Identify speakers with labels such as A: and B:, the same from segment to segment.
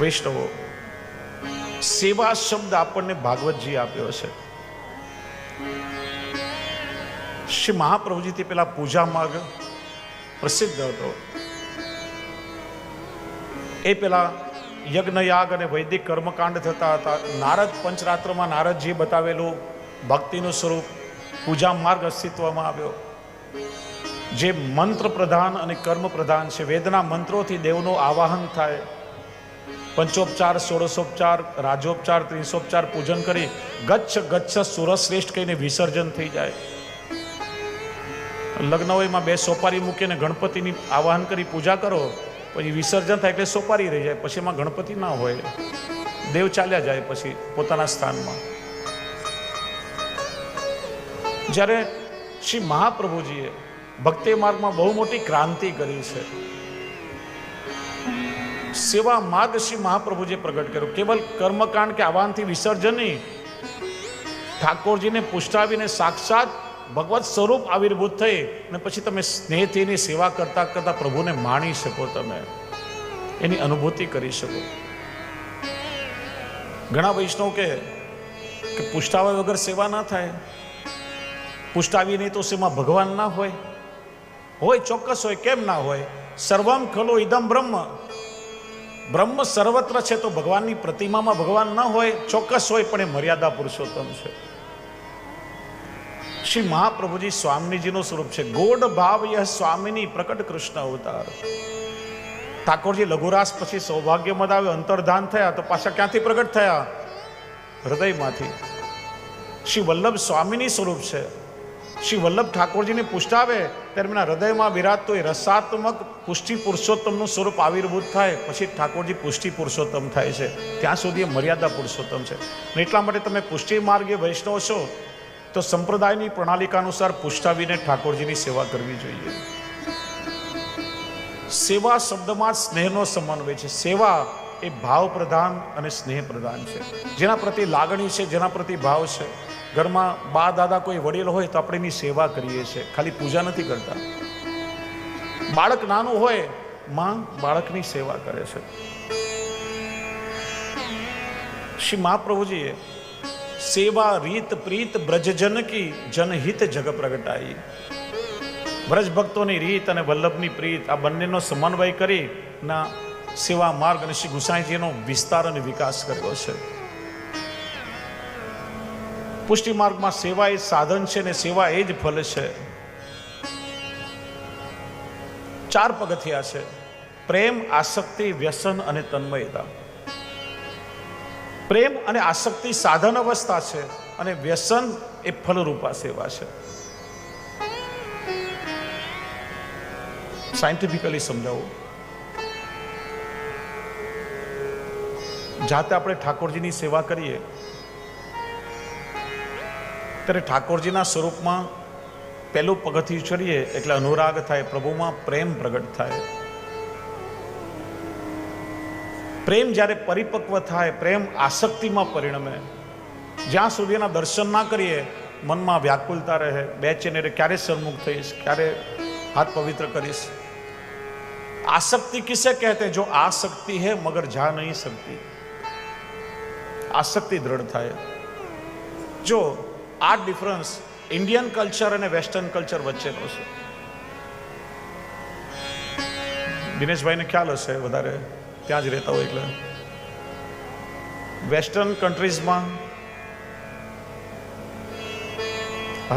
A: વૈષ્ણવો સેવા શબ્દ આપણને ભાગવતજી આપ્યો છે. શ્રી મહાપ્રભુજીથી પેલા પૂજા માર્ગ પ્રસિદ્ધ હતો. એ પેલા યજ્ઞયાગ અને વૈદિક કર્મકાંડ થતા હતા. નારદ પંચરાત્રમાં નારદજી બતાવેલું ભક્તિનું સ્વરૂપ પૂજા માર્ગ અસ્તિત્વમાં આવ્યો. જે મંત્ર પ્રધાન અને કર્મ પ્રધાન છે, વેદના મંત્રોથી દેવનું આવાહન થાય. પંચોપચાર, ષોડશોપચાર, રાજોપચાર ત્રીસોપચાર પૂજન કરી ગચ્છ ગચ્છ સુરશ્રેષ્ઠ કહીને વિસર્જન થઈ જાય. લગ્ન હોય એમાં બે સોપારી મૂકીને ગણપતિની આવાહન કરી પૂજા કરો, પછી વિસર્જન થાય એટલે સોપારી રહી જાય, પછી એમાં ગણપતિ ના હોય. દેવ ચાલ્યા જાય પછી પોતાના સ્થાનમાં. જ્યારે શ્રી મહાપ્રભુજીએ ભક્તિ માર્ગમાં બહુ મોટી ક્રાંતિ કરી છે સેવા માર્ગ શ્રી મહાપ્રભુજીએ પ્રગટ કર્યો. કેવલ કર્મકાંડ કે આહવાનથી વિસર્જન નહીં. ઠાકોરજીને પુષ્ટાવીને સાક્ષાત ભગવત સ્વરૂપ આવિર્ભૂત થઈ અને પછી તમે સ્નેહથી એની સેવા કરતા કરતા પ્રભુને માણી શકો તમે. એની અનુભૂતિ કરી શકો. ઘણા વૈષ્ણવ કે કે પુષ્ટાવા વગર સેવા ના થાય. પુષ્ટાવી નહીં તો સેમાં ભગવાન ના હોય. હોય ચોક્કસ હોય, કેમ ના હોય? સર્વમ ખલો ઇદમ બ્રહ્મ. બ્રહ્મ સર્વત્ર છે તો ભગવાનની પ્રતિમામાં ભગવાન ન હોય, ચોક્કસ હોય, પણ એ મર્યાદા પુરુષોત્તમ છે. શ્રી મહાપ્રભુજી સ્વામીજીનું સ્વરૂપ છે. ગોડ ભાવ યહ સ્વામીની પ્રકટ કૃષ્ણ અવતાર. ઠાકોરજી લઘુરાસ પછી સૌભાગ્યમદ આવ્યો, અંતર્ધાન થયા, તો પાછા ક્યાંથી પ્રગટ થયા? હૃદયમાંથી. શ્રી વલ્લભ સ્વામીની સ્વરૂપ છે. શ્રી વલ્લભ ઠાકોરજીને પુષ્ટાવે ત્યારે એમના હૃદયમાં વિરાજતો એ રસાત્મક પુષ્ટિ પુરુષોત્તમનું સ્વરૂપ આવિર્ભૂત થાય, પછી ઠાકોરજી પુષ્ટિ પુરુષોત્તમ થાય છે. ત્યાં સુધી એ મર્યાદા પુરુષોત્તમ છે. એટલા માટે તમે પુષ્ટિ માર્ગે વૈષ્ણવ છો, તો સંપ્રદાયની પ્રણાલિકા અનુસાર પુષ્ટાવીને ઠાકોરજીની સેવા કરવી જોઈએ. સેવા શબ્દમાં સ્નેહનો સમન્વય છે. સેવા એ ભાવ પ્રધાન અને સ્નેહ પ્રધાન છે. જેના પ્રતિ લાગણી છે, જેના પ્રતિ ભાવ છે. ઘરમાં બા દાદા કોઈ વડીલ હોય તો આપણે એની સેવા કરીએ છીએ. ખાલી પૂજા નથી કરતા. બાળક નાનું હોય, માં બાળકની સેવા કરે છે. શ્રી મહાપ્રભુજીએ સેવા રીત પ્રીત બ્રજજન કી જનહિત જગ પ્રગટાઈ. વ્રજ ભક્તોની રીત અને વલ્લભની પ્રીત આ બંનેનો સમન્વય કરી ના સેવા માર્ગ અને શ્રી ગુસાઈજીનો વિસ્તાર અને વિકાસ કર્યો છે. પુષ્ટિ માર્ગમાં સેવા એ સાધન છે ને સેવા એ જ ફલ છે. ચાર પગથિયા છે. પ્રેમ, આસક્તિ, વ્યસન અને તન્મયતા. પ્રેમ અને આસક્તિ સાધન અવસ્થા છે અને વ્યસન એ ફલરૂપા સેવા છે. સાયન્ટિફિકલી સમજાવું. જાતે આપણે ઠાકોરજીની સેવા કરીએ ત્યારે ઠાકોરજીના સ્વરૂપમાં પહેલું પગથિયું ચડીએ એટલે અનુરાગ થાય, પ્રભુમાં પ્રેમ પ્રગટ થાય. પ્રેમ જ્યારે પરિપક્વ થાય, પ્રેમ આસક્તિમાં પરિણમે. જ્યાં સુધી એના દર્શન ના કરીએ, મનમાં વ્યાકુલતા રહે બેચેને રહે ક્યારે સન્મુખ થઈશ, ક્યારે હાથ પવિત્ર કરીશ. આસક્તિ કિસે કહેતે? જો આસક્તિ હે, મગર જા નહીં શકતી. આસક્તિ દ્રઢ થાય. જો આ ડિફરન્સ ઇન્ડિયન કલ્ચર અને વેસ્ટર્ન કલ્ચર વચ્ચેનો છે. દિનેશભાઈને ખ્યાલ હશે વધારે, ત્યાં જ રહેતા હોય એટલે. વેસ્ટર્ન કન્ટ્રીઝમાં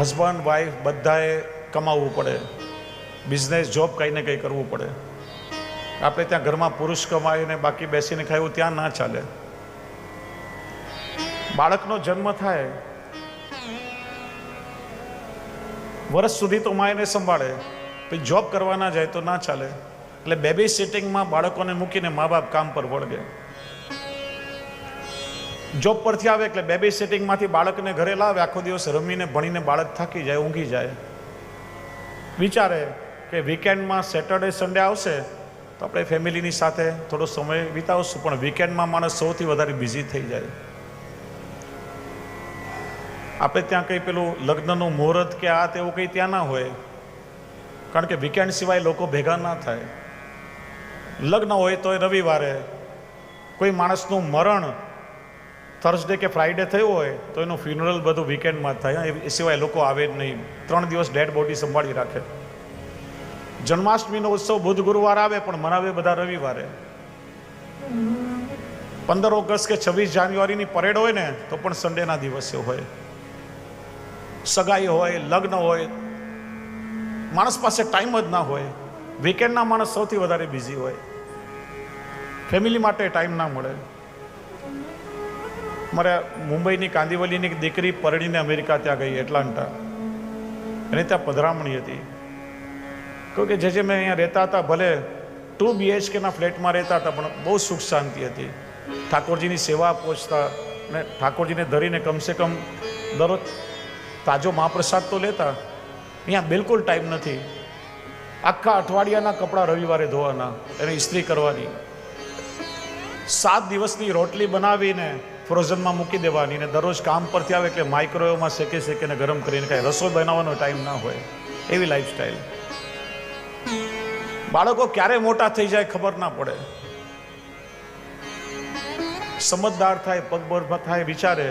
A: હસબન્ડ વાઈફ બધાએ કમાવવું પડે. બિઝનેસ જોબ કંઈ ને કંઈ કરવું પડે. આપણે ત્યાં ઘરમાં પુરુષ કમાઈને બાકી બેસીને ખાયું ત્યાં ના ચાલે. બાળકનો જન્મ થાય વર્ષ સુધી તો મા એને સંભાળે, પછી જોબ કરવા ના જાય તો ના ચાલે. એટલે બેબી સિટિંગમાં બાળકોને મૂકીને મા બાપ કામ પર વળગે. જોબ પરથી આવે એટલે બેબી સિટિંગમાંથી બાળકને ઘરે લાવે, આખો દિવસ રમીને, ભણીને બાળક થાકી જાય, ઊંઘી જાય. વિચારે કે વીકેન્ડમાં સેટરડે સન્ડે આવશે, તો આપણે ફેમિલીની સાથે થોડો સમય વિતાવશું, પણ વીકેન્ડમાં માણસ સૌથી વધારે બિઝી થઈ જાય. આપણે ત્યાં કંઈ પેલું લગ્નનું મુહૂર્ત કે આ તેવું કંઈ ત્યાં ના હોય. કારણ કે વીકેન્ડ સિવાય લોકો ભેગા ના થાય. લગ્ન હોય તો રવિવારે. કોઈ માણસનું મરણ થર્સડે કે ફ્રાઈડે થયું હોય, તો એનું ફ્યુનરલ બધું વીકેન્ડમાં થાય. એ સિવાય લોકો આવે જ નહીં. ત્રણ દિવસ ડેડ બોડી સંભાળી રાખે. જન્માષ્ટમીનો ઉત્સવ બુધ ગુરુવાર આવે, પણ મનાવે બધા રવિવારે. પંદર ઓગસ્ટ કે છવ્વીસ જાન્યુઆરીની પરેડ હોય ને, તો પણ સન્ડેના દિવસે હોય. સગાઈ હોય, લગ્ન હોય, માણસ પાસે ટાઈમ જ ના હોય. વીકેન્ડના માણસ સૌથી વધારે બિઝી હોય. ફેમિલી માટે ટાઈમ ના મળે. મારે મુંબઈની કાંદીવલીની દીકરી પરણીને અમેરિકા ત્યાં ગઈ, એટલાન્ટા. એને ત્યાં પધરામણી હતી. કહ્યું કે જે જે મેં અહીંયા રહેતા હતા, ભલે ટુ બીએચકેના ફ્લેટમાં રહેતા હતા, પણ બહુ સુખ શાંતિ હતી. ઠાકોરજીની સેવા પહોંચતા ને ઠાકોરજીને ધરીને કમસે કમ દરરોજ તાજો મહાપ્રસાદ તો લેતા, અહીંયા બિલકુલ ટાઈમ નથી. આખા અઠવાડિયાના કપડાં રવિવારે ધોવાના, એને ઇસ્ત્રી કરવાની. સાત દિવસની રોટલી બનાવીને ફ્રોઝનમાં મૂકી દેવાની ને દરરોજ કામ પરથી આવે એટલે માઇક્રોવેવમાં શેકે શેકીને ગરમ કરીને કાંઈ રસોઈ બનાવવાનો ટાઈમ ના હોય. એવી લાઈફસ્ટાઈલ બાળકો ક્યારે મોટા થઈ જાય ખબર ના પડે. સમજદાર થાય, પગભર થાય, વિચારે.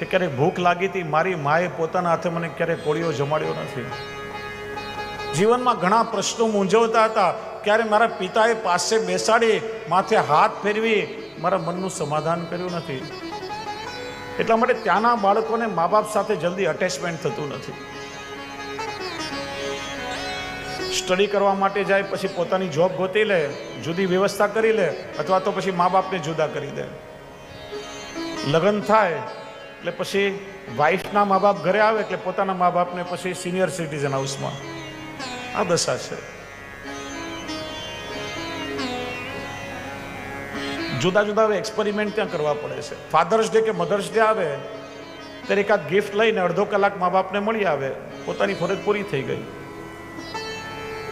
A: કે ક્યારેક ભૂખ લાગી હતી, મારી માએ પોતાના હાથે મને ક્યારેય કોળીઓ જમાડ્યો નથી. જીવનમાં ઘણા પ્રશ્નો મૂંઝવતા હતા. ક્યારે મારા પિતાએ પાસે બેસાડી, માથે હાથ ફેરવી, મારા મનનું સમાધાન કર્યું નથી. એટલા માટે ત્યાંના બાળકોને મા બાપ સાથે જલ્દી અટેચમેન્ટ થતું નથી. સ્ટડી કરવા માટે જાય, પછી પોતાની જોબ ગોતી લે, જુદી વ્યવસ્થા કરી લે, અથવા તો પછી મા બાપને જુદા કરી દે. લગ્ન થાય એટલે પછી વાઈફના મા બાપ ઘરે આવે એટલે પોતાના મા બાપને પછી સિનિયર સિટીઝન હાઉસમાં આ દશા છે. જુદા જુદા હવે એક્સપેરિમેન્ટ ત્યાં કરવા પડે છે. ફાધર્સ ડે કે મધર્સ ડે આવે, ત્યારે એકાદ ગિફ્ટ લઈને અડધો કલાક મા બાપને મળી આવે, પોતાની ફરજ પૂરી થઈ ગઈ.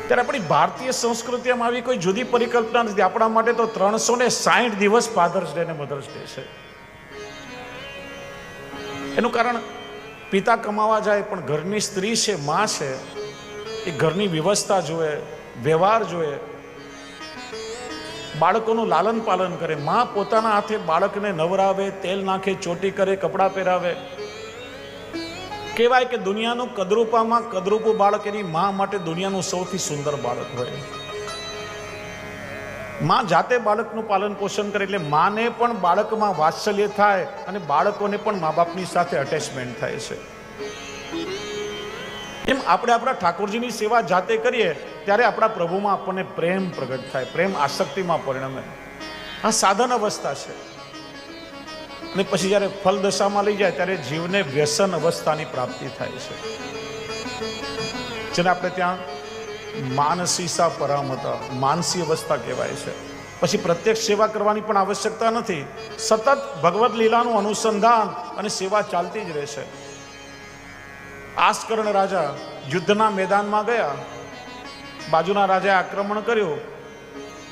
A: ત્યારે આપણી ભારતીય સંસ્કૃતિમાં આવી કોઈ જુદી પરિકલ્પના નથી. આપણા માટે તો ત્રણસો ને સાઠ દિવસ ફાધર્સ ડે ને મધર્સ ડે છે. એનું કારણ પિતા કમાવા જાય, પણ ઘરની સ્ત્રી છે, માં છે, એ ઘરની વ્યવસ્થા જોએ વ્યવહાર જોએ બાળકોનું લાલન પાલન કરે. માં પોતાના હાથે બાળકને નવરાવે, તેલ નાખે, ચોટી કરે, કપડાં પહેરાવે. કહેવાય કે દુનિયાનું કદરૂપામાં કદરૂપું બાળક એની મા માટે દુનિયાનું સૌથી સુંદર બાળક હોય. માં જાતે બાળકનું પાલન પોષણ કરે એટલે માને પણ બાળકમાં વાત્સલ્ય થાય અને બાળકોને પણ મા બાપની સાથે અટેચમેન્ટ થાય છે. એમ આપણે આપણા ઠાકોરજીની સેવા જાતે કરીએ ત્યારે આપણા પ્રભુમાં આપણને પ્રેમ પ્રગટ થાય, પ્રેમ આસક્તિમાં પરિણમે. આ સાધન અવસ્થા છે. અને પછી જ્યારે ફલ દશામાં લઈ જાય ત્યારે જીવને વ્યસન અવસ્થાની પ્રાપ્તિ થાય છે. જેને આપણે ત્યાં માનસીસા પરામતા, માનસી અવસ્થા કહેવાય છે. પછી પ્રત્યક્ષ સેવા કરવાની પણ આવશ્યકતા નથી. સતત ભગવત લીલાનું અનુસંધાન અને સેવા ચાલતી જ રહેશે. આસ્કર્ણ રાજા યુદ્ધના મેદાનમાં ગયા. બાજુના રાજાએ આક્રમણ કર્યું.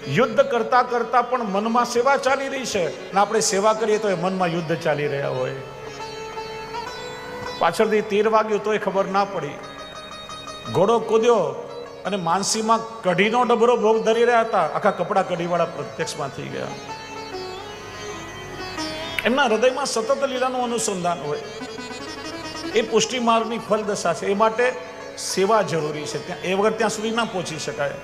A: યુદ્ધ કરતા કરતા પણ મનમાં સેવા ચાલી રહી છે અને આપણે સેવા કરીએ તો એ મનમાં યુદ્ધ ચાલી રહ્યા હોય. પાછળથી તીર વાગ્યું તોય ખબર ના પડી. ઘોડો કૂદ્યો અને માનસીમાં કઢીનો ડબરો ભોગ ધરી રહ્યા હતા. આખા કપડા કઢીવાળા પ્રત્યક્ષમાં થઈ ગયા. એમના હૃદયમાં સતત લીલાનું અનુસંધાન હોય. એ પુષ્ટિ માર્ગની ફલદશા છે. એ માટે સેવા જરૂરી છે. ત્યાં એ વગર ત્યાં સુધી ના પહોંચી શકાય.